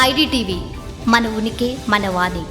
IDTV మన ఉనికి మన వాణి.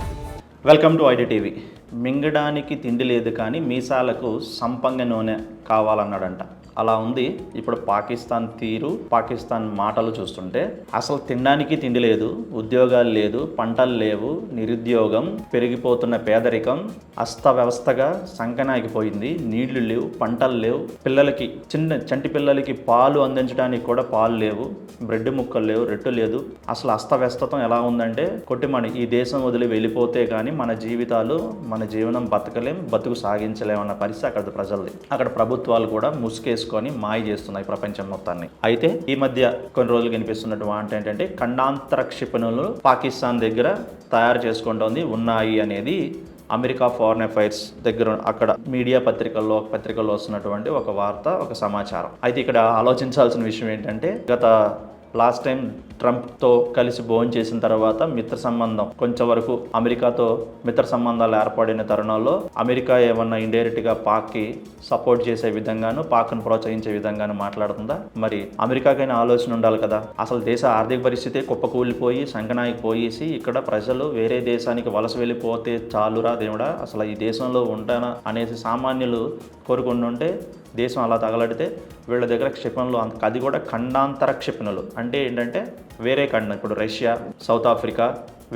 Welcome to IDTV. మింగడానికి తిండి లేదు కానీ మీసాలకు సంపంగ నూనె కావాలన్నాడంట. అలా ఉంది. ఇప్పుడు పాకిస్తాన్ తీరు పాకిస్తాన్ మాటలు చూస్తుంటే అసలు తినడానికి తిండి లేదు ఉద్యోగాలు లేదు పంటలు లేవు నిరుద్యోగం పెరిగిపోతున్న పేదరికం అస్తవ్యవస్థగా సంకనాగిపోయింది. నీళ్ళు లేవు పంటలు లేవు. పిల్లలకి చిన్న చంటి పిల్లలకి పాలు అందించడానికి కూడా పాలు లేవు. బ్రెడ్ ముక్కలు లేవు రెట్టు లేదు. అసలు అస్తవ్యస్తతం ఎలా ఉందంటే కొట్టిమని ఈ దేశం వదిలి వెళ్ళిపోతే కానీ మన జీవితాలు మన జీవనం బతకలేం బతుకు సాగించలేం అన్న పరిస్థితి అక్కడ ప్రజలది. అక్కడ ప్రభుత్వాలు కూడా చేసుకొని మాయ చేస్తున్నాయి ప్రపంచం మొత్తాన్ని. అయితే ఈ మధ్య కొన్ని రోజులు కనిపిస్తున్నటువంటి వాంట ఏంటంటే ఖండాంతర క్షిపణులు పాకిస్తాన్ దగ్గర తయారు చేసుకుంటోంది ఉన్నాయి అనేది అమెరికా ఫారెన్ అఫైర్స్ దగ్గర అక్కడ మీడియా పత్రికల్లో ఒక పత్రికల్లో వస్తున్నటువంటి ఒక వార్త ఒక సమాచారం. అయితే ఇక్కడ ఆలోచించాల్సిన విషయం ఏంటంటే గత లాస్ట్ టైం ట్రంప్తో కలిసి భోజనం చేసిన తర్వాత మిత్ర సంబంధం కొంచెం వరకు అమెరికాతో మిత్ర సంబంధాలు ఏర్పడిన తరుణంలో అమెరికా ఏమన్నా ఇండైరెక్ట్గా పాక్కి సపోర్ట్ చేసే విధంగాను పాక్ను ప్రోత్సహించే విధంగాను మాట్లాడుతుందా? మరి అమెరికాకైనా ఆలోచన ఉండాలి కదా. అసలు దేశ ఆర్థిక పరిస్థితి కుప్పకూలిపోయి సంకనానికి పోయేసి ఇక్కడ ప్రజలు వేరే దేశానికి వలస వెళ్ళిపోతే చాలురా దేవుడా? అసలు ఈ దేశంలో ఉంటానా అనేసి సామాన్యులు కోరుకుంటుంటే దేశం అలా తగలడితే వీళ్ళ దగ్గర క్షిపణులు అంత అది కూడా ఖండాంతర క్షిపణులు. అంటే ఏంటంటే వేరే ఖండం ఇప్పుడు రష్యా సౌత్ ఆఫ్రికా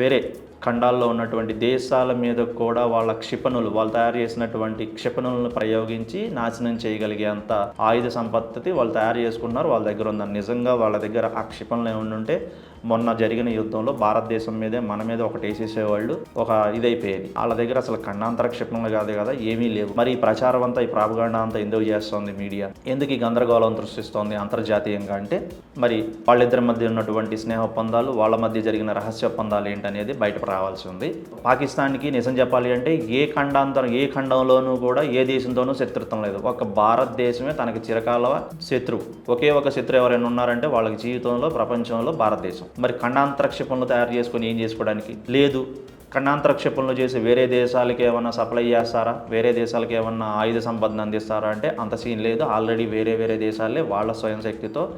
వేరే ఖండాల్లో ఉన్నటువంటి దేశాల మీద కూడా వాళ్ళ క్షిపణులు వాళ్ళు తయారు చేసినటువంటి క్షిపణులను ప్రయోగించి నాశనం చేయగలిగేంత ఆయుధ సంపత్తి వాళ్ళు తయారు చేసుకున్నారు. వాళ్ళ దగ్గర ఉందని నిజంగా వాళ్ళ దగ్గర ఆ క్షిపణులు ఏమి ఉంటే మొన్న జరిగిన యుద్ధంలో భారతదేశం మీదే మన మీద ఒకటి వేసేసేవాళ్ళు ఒక ఇదైపోయేది. వాళ్ళ దగ్గర అసలు ఖండాంతర క్షిపణులు కాదు కదా ఏమీ లేవు. మరి ఈ ప్రచారం అంతా ఈ ప్రాపగాండా అంతా ఎందుకు చేస్తోంది మీడియా? ఎందుకు ఈ గందరగోళం సృష్టిస్తోంది అంతర్జాతీయంగా అంటే మరి వాళ్ళిద్దరి మధ్య ఉన్నటువంటి స్నేహ ఒప్పందాలు వాళ్ళ మధ్య జరిగిన రహస్య ఒప్పందాలు ఏంటనేది బయటకు రావాల్సి ఉంది. పాకిస్తాన్కి నిజం చెప్పాలి అంటే ఏ ఖండాంతరం ఏ ఖండంలోనూ కూడా ఏ దేశంతోనూ శత్రుత్వం లేదు. ఒక భారతదేశమే తనకి చిరకాల శత్రువు. ఒకే ఒక శత్రువు ఎవరైనా ఉన్నారంటే వాళ్ళకి జీవితంలో ప్రపంచంలో భారతదేశం. మరి ఖండాంతర క్షిపణులు తయారు చేసుకొని ఏం చేసుకోవడానికి? లేదు. ఖండాంతర క్షిపణులు చేసి వేరే దేశాలకి ఏమన్నా సప్లై చేస్తారా? వేరే దేశాలకి ఏమన్నా ఆయుధ సంపదను అందిస్తారా? అంటే అంత సీన్ లేదు. ఆల్రెడీ వేరే వేరే దేశాలే వాళ్ళ స్వయం శక్తితో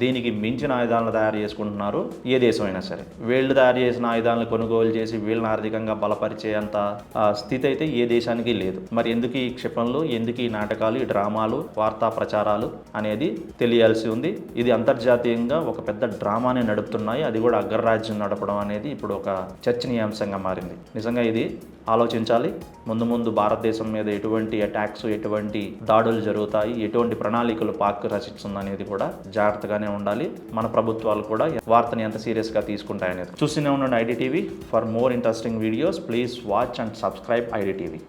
దీనికి మించిన ఆయుధాలను తయారు చేసుకుంటున్నారు ఏ దేశమైనా సరే. వీళ్ళు తయారు చేసిన ఆయుధాలను కొనుగోలు చేసి వీళ్ళని ఆర్థికంగా బలపరిచేంత అంత స్థితి అయితే ఏ దేశానికి లేదు. మరి ఎందుకు ఈ క్షిపణులు ఎందుకు ఈ నాటకాలు ఈ డ్రామాలు వార్తా ప్రచారాలు అనేది తెలియాల్సి ఉంది. ఇది అంతర్జాతీయంగా ఒక పెద్ద డ్రామాని నడుపుతున్నాయి. అది కూడా అగ్రరాజ్యం నడపడం అనేది ఇప్పుడు ఒక చర్చనీయాంశంగా మారింది. నిజంగా ఇది ఆలోచించాలి. ముందు ముందు భారతదేశం మీద ఎటువంటి అటాక్స్ ఎటువంటి దాడులు జరుగుతాయి ఎటువంటి ప్రణాళికలు పాక్ రచిస్తుంది అనేది కూడా జాగ్రత్తగానే ఉండాలి. మన ప్రభుత్వాలు కూడా వార్తని ఎంత సీరియస్గా తీసుకుంటాయనేది. చూస్తూనే ఉండండి IDTV. For more interesting videos please watch and subscribe IDTV.